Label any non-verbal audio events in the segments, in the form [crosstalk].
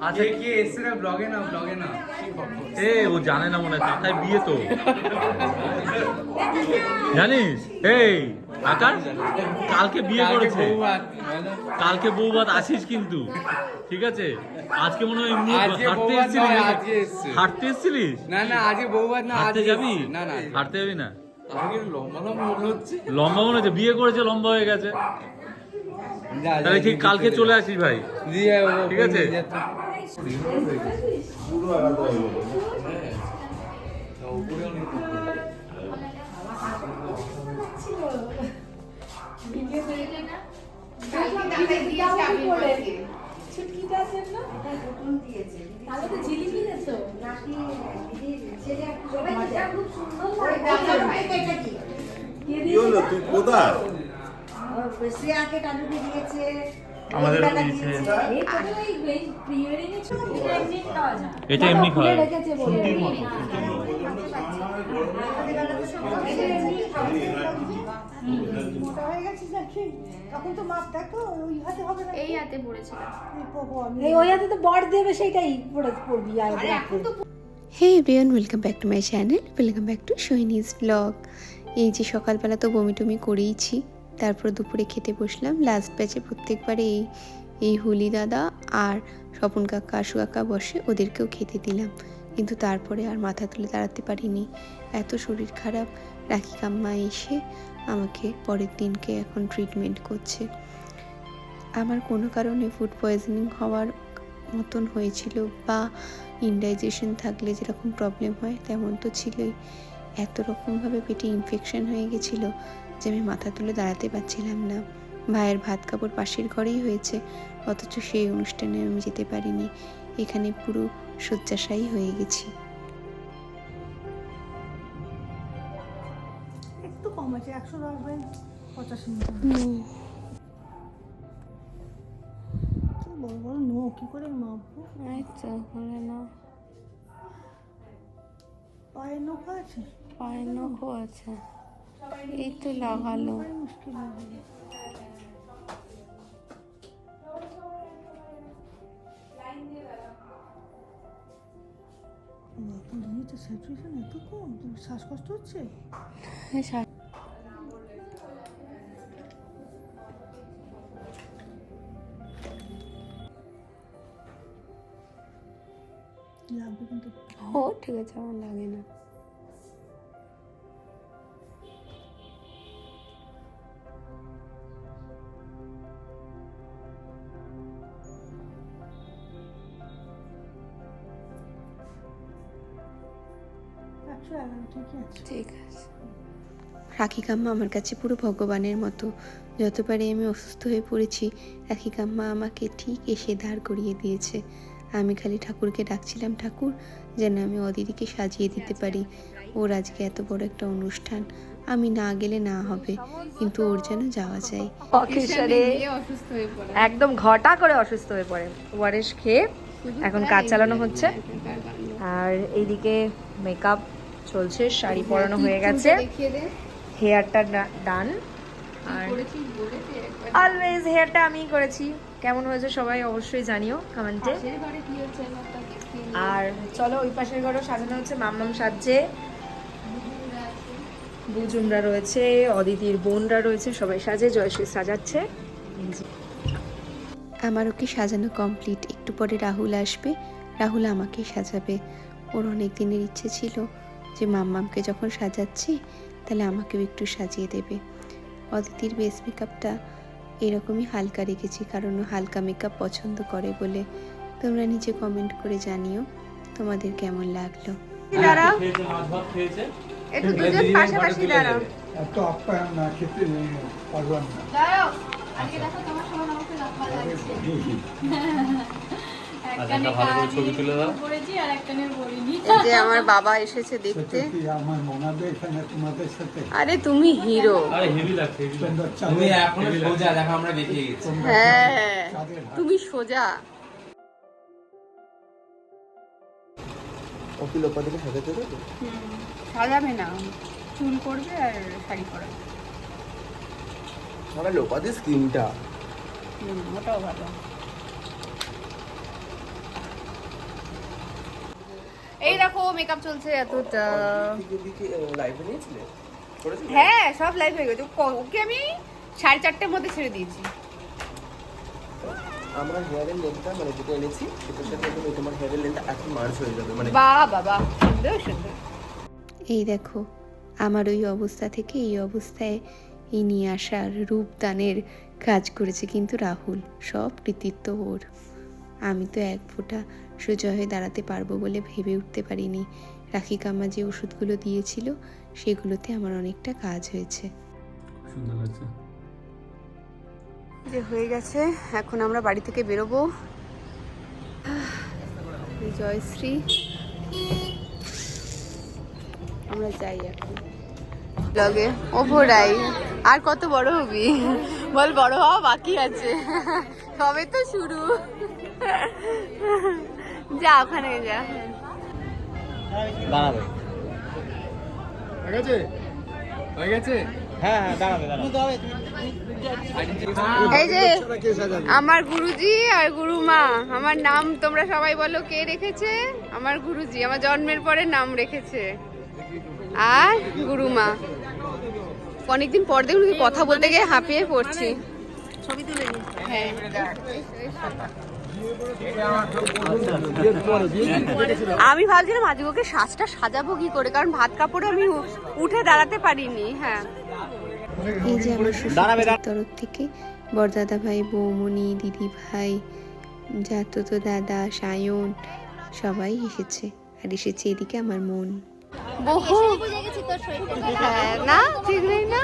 আচ্ছা কে এসছে না ব্লগে না ব্লগে না? এ ও জানে না মনে হয় কাকায় বিয়ে তো। জানিস? এই আকাশ কালকে বিয়ে করেছে। কালকে বউবাত আসিস কিন্তু ঠিক আছে? আজকে মনে হয় এমনি হাঁটতে এসেছিলিস। হাঁটতে এসেছিলিস? না না আজকে বউবাদ না হাঁটতে যাবি? না না হাঁটতে যাবি না? লম্বা লম্বা মনে হচ্ছে। মনে বিয়ে করেছে লম্বা হয়ে গেছে। তাহলে ঠিক কালকে চলে। আসিস ভাই। ঠিক আছে? নিয়ে যেত। ছুটকিটা আছে না তাহলে তো জিলিপি দিত কি হলো তুই কোথায় আমাদের দিয়েছে। ছবি এটা এমনি খাওয়া যায় এটা এমনি খাওয়া যায়। রেখেছে বলে মোটা হয়ে গেছিস নাকি তখন তো মাছ দেখো ওই হাতে হবে না এই হাতে পড়েছিলাম ওই হাতে তো বর দেবে সেটাই পড়ে পড়বি আর hey everyone welcome back to my channel welcome back to সৈনিস blog এই যে সকালবেলা তো বমি টমি করেইছি তারপর দুপুরে খেতে বসলাম। লাস্ট ব্যাচে প্রত্যেকবার এই এই হুলি দাদা আর স্বপন কাকা, আশু কাকা বসে ওদেরকেও খেতে দিলাম। কিন্তু তারপরে আর মাথা তুলে দাঁড়াতে পারিনি। এত শরীর খারাপ। রাখি কাম্মা এসে আমাকে পরের দিনকে এখন ট্রিটমেন্ট করছে। আমার কোনো কারণে ফুড পয়জনিং হওয়ার মতন হয়েছিল বা ইনডাইজেশন থাকলে যেরকম প্রবলেম হয়, তেমন তো ছিলই। এত রকমভাবে পেটে ইনফেকশন হয়ে গেছিল। যে আমি মাথা তুলে দাঁড়াতে পারছিলাম না। ভাইয়ের ভাত কাপড় পাশের ঘরেই হয়েছে অথচ সেই অনুষ্ঠানে আমি যেতে পারিনি। এখানে পুরো শয্যাশায়ী হয়ে গেছি। একটু কম আছে একশো দশ পঁচাশি বড় বড় নো কি করে মাপবো পায়ের নৌকা আছে? পায়ের নখও আছে। এই তো লাগালো। স্যাচুরেশন এত কম শ্বাসকষ্ট হচ্ছে লাগবে কিন্তু। ও ঠিক আছে আমার লাগে না। ঠিক আছে। রাখি কাম্মা আমার কাছে পুরো ভগবানের মতো। যতবারই আমি অসুস্থ হয়ে পড়েছি রাখি কাম্মা আমাকে ঠিক এসে দাঁড় করিয়ে দিয়েছে। আমি খালি ঠাকুরকে ডাকছিলাম ঠাকুর যেন আমি অদিতিকে সাজিয়ে দিতে পারি। ওর আজকে এত বড় একটা অনুষ্ঠান। আমি না গেলে না হবে কিন্তু ওর যেন যাওয়া চাই হয়ে একদম ঘটা করে অসুস্থ হয়ে পড়ে। ওয়ারেস খেয়ে এখন কাজ চালানো হচ্ছে। আর এইদিকে মেকআপ চলছে শাড়ি পরানো হয়ে গেছে। হেয়ারটা ডান আর অলওয়েজ হেয়ারটা আমিই করেছি। কেমন হয়েছে সবাই অবশ্যই জানিও কমেন্টে। আর চলো ওই পাশের ঘরেও সাজানো হচ্ছে মাম্মাম সাজছে। বুজুমরা রয়েছে অদিতির বোনরা রয়েছে সবাই সাজে জয়শ্রী সাজাচ্ছে। আমারও কি সাজানো কমপ্লিট একটু পরে রাহুল আসবে রাহুল আমাকে সাজাবে। ওর অনেক দিনের ইচ্ছে ছিল। যে মাম্মামকে যখন সাজাচ্ছি তাহলে আমাকেও একটু সাজিয়ে দেবে। অদিতির বেস মেকআপটা এরকমই হালকা রেখেছি কারণ ও হালকা মেকআপ পছন্দ করে বলে তোমরা নিচে কমেন্ট করে জানিও তোমাদের কেমন লাগল। দাঁড়াও। খেয়েছে মাছ ভাত খেয়েছে। একটু দুজন পাশাপাশি দাঁড়াও। এত আপ্যায়ন না খেতে পারলাম না দাঁড়াও আজকে দেখো তোমার আমাকে লম্বা লাগছে। আচ্ছা, [laughs] একটা ভালো করে ছবি তুলে দাও। পড়েছি আর একটানে পড়িনি যে আমার বাবা এসেছে দেখতে। আমার আরে তুমি হিরো। আরে হেভি লাগছে হেভি লাগছে। তোমরা তুমি সোজা দেখো আমরা বেঁচে গেছি। হ্যাঁ তুমি সোজা। সাজাবে না। চুল করবে আর শাড়ি পরাবে। সবাই লোপাতে স্কিনটা হুম ওটাও ভালো। এই দেখো মেকআপ চলছে এতটা। হ্যাঁ সব লাইভ হয়ে গেছে। ও- ওকে আমি সাড়ে চারটের মধ্যে ছেড়ে দিয়েছি। আমরা হেয়ারের লেন্থটা মানে যেটা এনেছি সেটার সাথে তোমার হেয়ারের লেন্থটা এখন মার্চ হয়ে যাবে মানে বাহ সুন্দর সুন্দর। এই দেখো আমার ওই অবস্থা থেকে এই অবস্থায় এই নিয়ে আসার রূপদানের কাজ করেছে কিন্তু রাহুল সব কৃতিত্ব ওর। আমি তো এক ফোঁটা সোজা হয়ে দাঁড়াতে পারব বলে ভেবে উঠতে পারিনি। রাখি কাম্মা যে ওষুধগুলো দিয়েছিল সেগুলোতে আমার অনেকটা কাজ হয়েছে। সুন্দর লাগছে। যে হয়ে গেছে এখন আমরা বাড়ি থেকে বেরোবো। জয়শ্রী। আমরা যাই এখন। ব্লগে ওভরাই আর কত বড় হবি? বল বড় হওয়া বাকি আছে। সবে তো শুরু। যা ওখানে যা। দাঁড়াবে। হয়ে গেছে? হয়ে গেছে? হ্যাঁ হ্যাঁ দাঁড়াবে দাঁড়াবে। এই যে আমার গুরুজি আর গুরুমা আমার নাম তোমরা সবাই বলো কে রেখেছে? আমার গুরুজি আমার জন্মের পরে নাম রেখেছে। আর গুরুমা। অনেকদিন পর দেখুন কথা বলতে গিয়ে হাঁপিয়ে পড়ছি। ছবি তুলে হ্যাঁ। আমি ভাবছিলাম আজকে ওকে সাজটা সাজাবো কি করে কারণ ভাত কাপড়ে আমি উঠে দাঁড়াতে পারিনি হ্যাঁ। এই যে আমার শ্বশুর তরফ থেকে বরদাদা ভাই বৌমনি দিদি ভাই জাততো দাদা সায়ন সবাই এসেছে আর এসেছে এদিকে আমার মন। বহু হ্যাঁ, না ঠিক নেই না?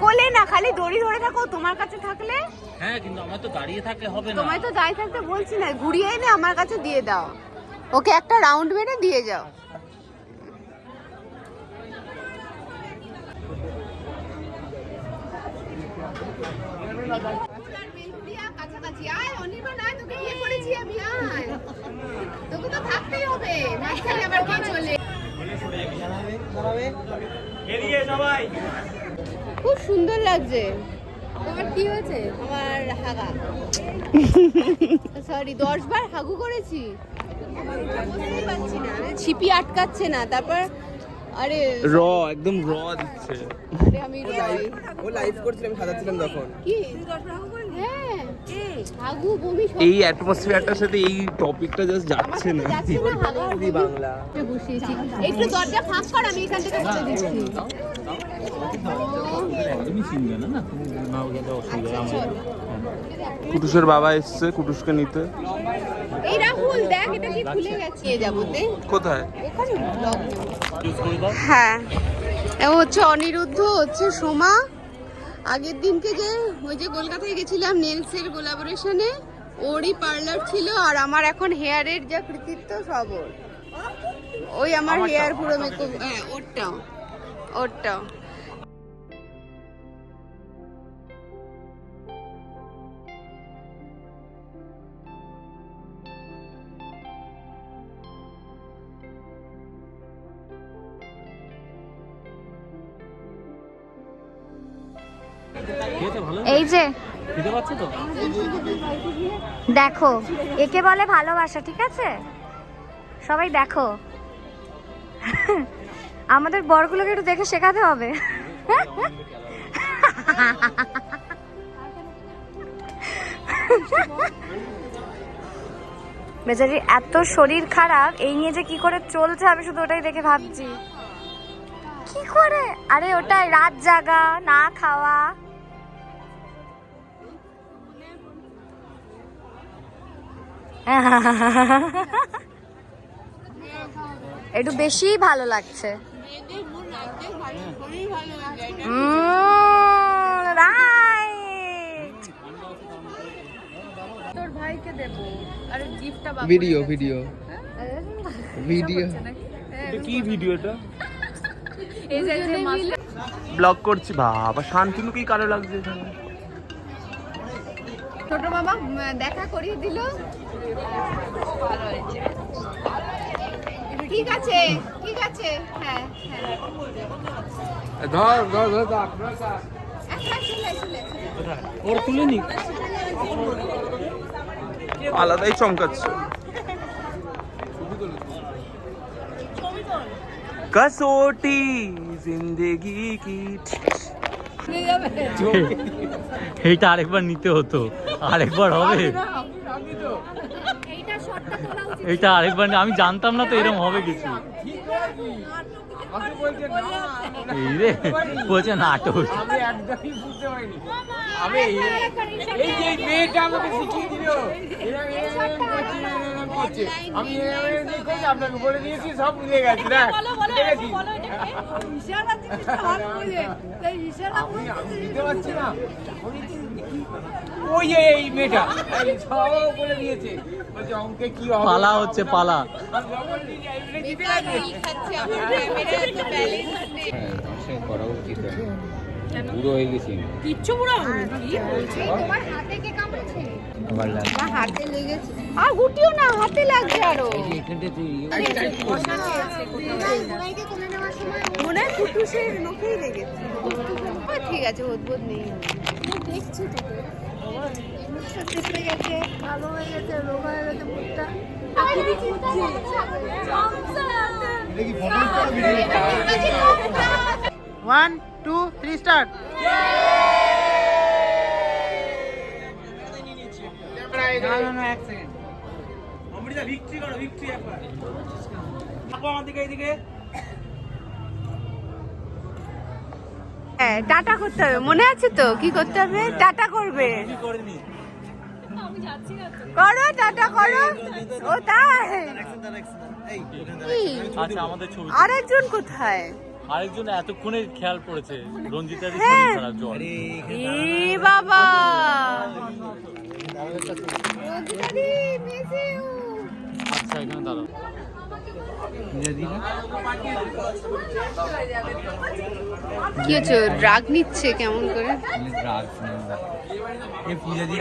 কোলে না খালি দড়ি ধরে থাকো তোমার কাছে থাকলে? হ্যাঁ কিন্তু আমার তো দাঁড়িয়ে থাকলে হবে না। তোমায় তো দায় থাকতে বলছি না ঘুরিয়ে এনে আমার কাছে দিয়ে দাও। ওকে একটা রাউন্ড মেরে দিয়ে যাও। কাছাকাছি আয় অনির্বাণ আয় তোকে বিয়ে করেছি আমি আয় তোকে তো থাকতেই হবে মাঝখানে আবার কে চলে খুব সুন্দর লাগছে। তোমার কি হয়েছে? আমার হাগা। সরি দশ বার হাগু করেছি। ছিপি আটকাচ্ছে না তারপর আরে র একদম র দিচ্ছে। আরে আমি ও লাইভ করছিল আমি সাজাচ্ছিলাম তখন কি? হ্যাঁ। হাগু বমি এই অ্যাটমসফিয়ারটার সাথে এই টপিকটা জাস্ট যাচ্ছে না। বাংলা। একটু বসিয়েছি। একটু দরজা ফাঁক কর আমি এখান থেকে খুলে দিচ্ছি। কুটুসের বাবা এসছে কুটুসকে নিতে। এই রাহুল দেখ এটা কি খুলে গেছে যাবতে। কোথায়? হ্যাঁ। ও হচ্ছে অনিরুদ্ধ হচ্ছে সোমা। আগের দিনকে যে ওই যে কলকাতায় গেছিলাম নেলসের কোলাবোরেশনে ওরই পার্লার ছিল আর আমার এখন হেয়ারের যা কৃতিত্ব সব ওর। ওই আমার হেয়ার পুরো মেকআপ হ্যাঁ ওরটাও ওরটাও। যে? দেখো একে বলে ভালোবাসা ঠিক আছে? সবাই দেখো। আমাদের বরগুলোকে একটু দেখে শেখাতে হবে। বেচারি এত শরীর খারাপ এই নিয়ে যে কি করে চলছে আমি শুধু ওটাই দেখে ভাবছি। কি করে? আরে ওটাই রাত জাগা না খাওয়া। একটু বেশি ভালো লাগছে। উম, তোর ভাইকে দেব। আরে গিফটটা ভিডিও ভিডিও ভিডিও কি ভিডিওটা এই যে যে ব্লগ করছি বাবা শান্তনু কি কালো লাগছে ছোট মামা দেখা করিয়ে দিল। ঠিক আছে ঠিক আছে হ্যাঁ হ্যাঁ ধর ধর ধর ধর আচ্ছা, চলে, চলে, চলে। ওরা তুলে নি আলাদাই চমকাচ্ছে कसौटी जिंदगी की এইটা আরেকবার নিতে হতো আরেকবার হবে এইটা আরেকবার নি- আমি জানতাম না তো এরকম হবে কিছু। এই রে বলছে নাটক। আমি একদমই বুঝতে পারিনি। আমি এই- এই যে মেয়েটা আমাকে শিখিয়ে দিল। আমি আপনাকে বলে দিয়েছি সব বুঝে গেছি না আমি আমি বুঝতে পারছি না। ওই যে এই মেয়েটা। সব বলে দিয়েছে। বলছে অঙ্কে কি হবে? পালা হচ্ছে পালা। কিচ্ছু বুড়ো কি বলছে? তোমার হাতে কে কামড়েছে? আমার হাতে লেগেছে আর গুটিও না হাতে লাগছে আরও। মনে হয় কুটুসের নখেই লেগেছে ঠিক আছে উদ্ভুত নেই। দেখছি তোকে মুখটা চেপে গেছে ভালো হয়ে গেছে রোগা হয়ে গেছে মুখটা ওয়ান টু থ্রি স্টার্ট হ্যাঁ টাটা করতে হবে। মনে আছে তো? কি করতে হবে? টাটা করবে। করো টাটা করো। ও তাই? আচ্ছা আমাদের ছবি আরেকজন কোথায়? আরেকজন এতক্ষণে খেয়াল পড়েছে রঞ্জিতারই হ্যাঁ। বাবা! আচ্ছা এখানে দাঁড়াও। কি হচ্ছে? রাগ নিচ্ছে কেমন করে?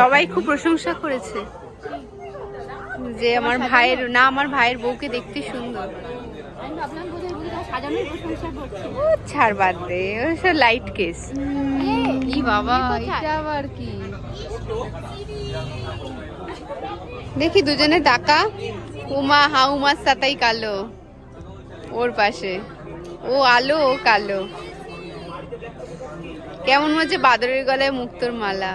সবাই খুব প্রশংসা করেছে। যে আমার ভাইয়ের, না, আমার ভাইয়ের বউকে দেখতে সুন্দর। ছাড় বাদ দে। লাইট কেস ই বাবা, এটা আবার কি? দেখি দুজনে টাকা উমা হা উমার সাতাই কালো। ওর পাশে। ও আলো, ও কালো। কেমন হচ্ছে বাদরের গলায় মুক্তোর মালা?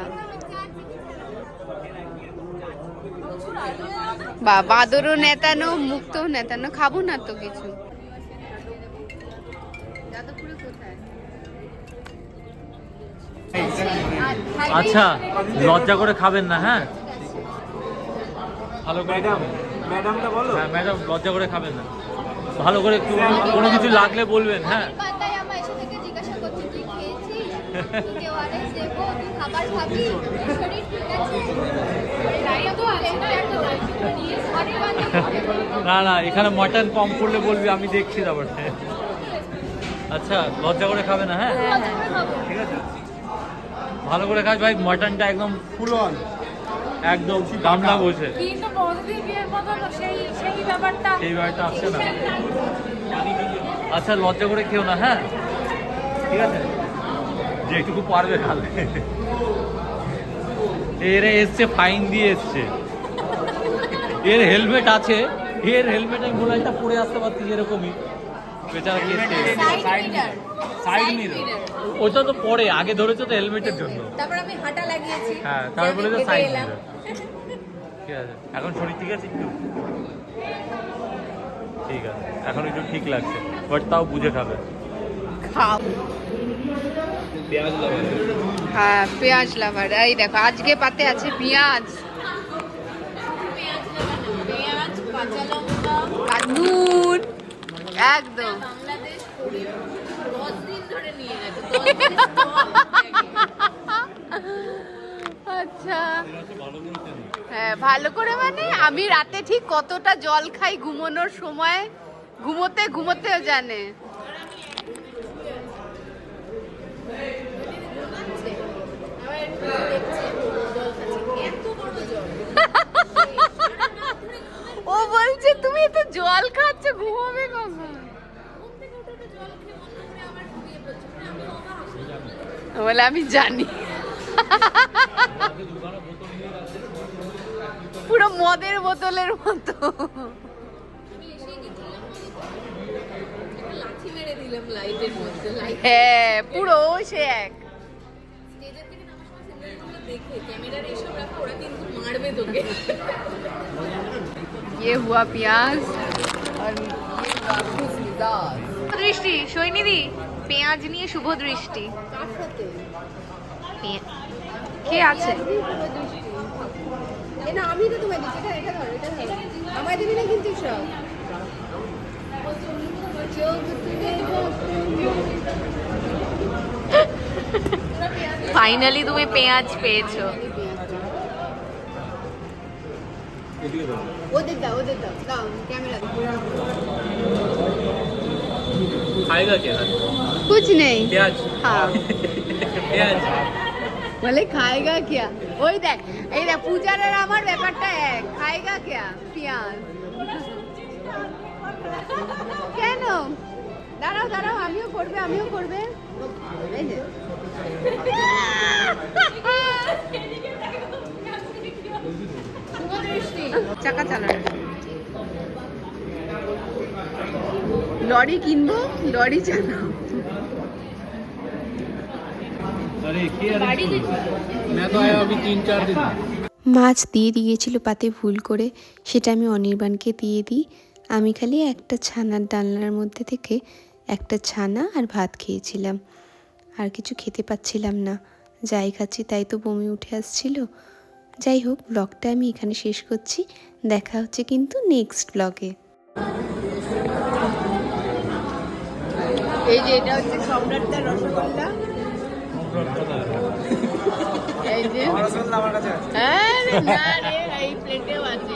বা বাদরও নেতানো মুক্তও নেতানো খাব না তো কিছু। আচ্ছা লজ্জা করে খাবেন না হ্যাঁ? ভালো করে ম্যাডাম ম্যাডামটা বলো। হ্যাঁ ম্যাডাম লজ্জা করে খাবেন না। ভালো করে কোনো কিছু লাগলে বলবেন হ্যাঁ? না না না এখানে মটন কম করলে বলবি আমি দেখছি তারপরে। আচ্ছা লজ্জা করে খাবে না হ্যাঁ? ঠিক আছে। ভালো করে খাস ভাই মটনটা একদম ফুল অন একদম গামলা বসে সেই ব্যাপারটা। আসছে না। আচ্ছা লজ্জা করে খেও না হ্যাঁ? ঠিক আছে। যেটুকু পারবে খাবে এর এসছে ফাইন দিয়ে এসছে। এর হেলমেট আছে। এর হেলমেট আমি মোবাইলটা পরে আসতে পারছি এরকমই বেচারা কি সাইড মিরর ওটা তো পরে আগে ধরেছে তো হেলমেটের জন্য। তারপর আমি হাঁটা লাগিয়েছি। হ্যাঁ তারপরে তো সাইড মিরর ঠিক আছে। এখন শরীর ঠিক আছে একটু? ঠিক আছে। এখন একটু ঠিক লাগছে। বাট তাও বুঝে খাবে। খাও। হ্যাঁ পেঁয়াজ লাভার এই দেখো, আজকে পাতে আছে পেঁয়াজ। নুন একদম। আচ্ছা। হ্যাঁ ভালো করে মানে আমি রাতে ঠিক কতটা জল খাই ঘুমানোর সময়? ঘুমোতে, ঘুমোতেও জানে। বলছে তুমি তো জল খাচ্ছ, ঘুমাবে কখন? বলে, আমি জানি। পুরো মদের বোতলের মতো। হ্যাঁ পুরো সে এক। ক্যামেরার এইসব রাখো, ওরা কিন্তু মারবে তোকে। ये हुआ प्याज और ये हुआ कुछ मिजाज। দৃষ্টি সৈনিধি পেঁয়াজ নিয়ে শুভ দৃষ্টি কার সাথে পেঁয়া- কে আছে এ না আমি তো তোমায় দিচ্ছি এটা এটা ধরো এটা ধরো আমায় দিবি না কিন্তু সব চোখ ফাইনালি তুমি পেঁয়াজ পেয়েছো ওদের দাও ওদের দাও। দাও ক্যামেরা क्या कुछ नहीं प्याज हाँ प्याज বলে খাएगा क्या ওই দেখ এই দেখ পূজারের আমার ব্যাপারটা এক। খাएगा क्या পেঁয়াজ। কেন? দাঁড়াও দাঁড়াও আমিও করবে আমিও করবে। এই যে। [laughs] লরি কিনবো লরি মাছ দিয়ে দিয়েছিল পাতে ভুল করে সেটা আমি অনির্বাণকে দিয়ে দিই। আমি খালি একটা ছানার ডালনার মধ্যে থেকে একটা ছানা আর ভাত খেয়েছিলাম। আর কিছু খেতে পাচ্ছিলাম না। যাই খাচ্ছি তাই তো বমি উঠে আসছিল। যাই হোক ব্লগটা আমি এখানে শেষ করছি। দেখা হচ্ছে কিন্তু নেক্সট ব্লগে এই যে এটা হচ্ছে সম্রাটদার রসগোল্লা। এই যে রসগোল্লা আমার কাছে আছে। হ্যাঁ না রে এই প্লেটেও আছে।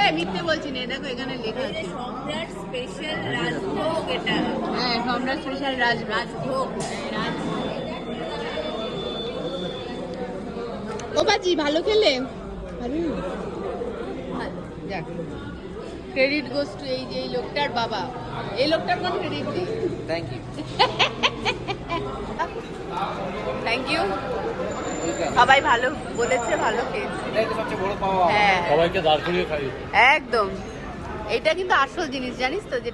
এ মিথ্যে বলছি না দেখো এখানে লেখা আছে। সম্রাট স্পেশাল রাজভোগ এটা। হ্যাঁ সম্রাট স্পেশাল রাজ রাজভোগ। ও বাজি ভালো খেলে? যাক ক্রেডিট গোস টু এই যে এই লোকটার বাবা। এই লোকটার কোন ক্রেডিট দিই থ্যাংক ইউ থ্যাংক ইউ সবাই ভালো বলেছে ভালো খেয়েছে। এটাই তো সবচেয়ে বড় পাওয়া। হ্যাঁ। সবাইকে দাঁড় করিয়ে খাই একদম। এটা কিন্তু আসল জিনিস জানিস তো যে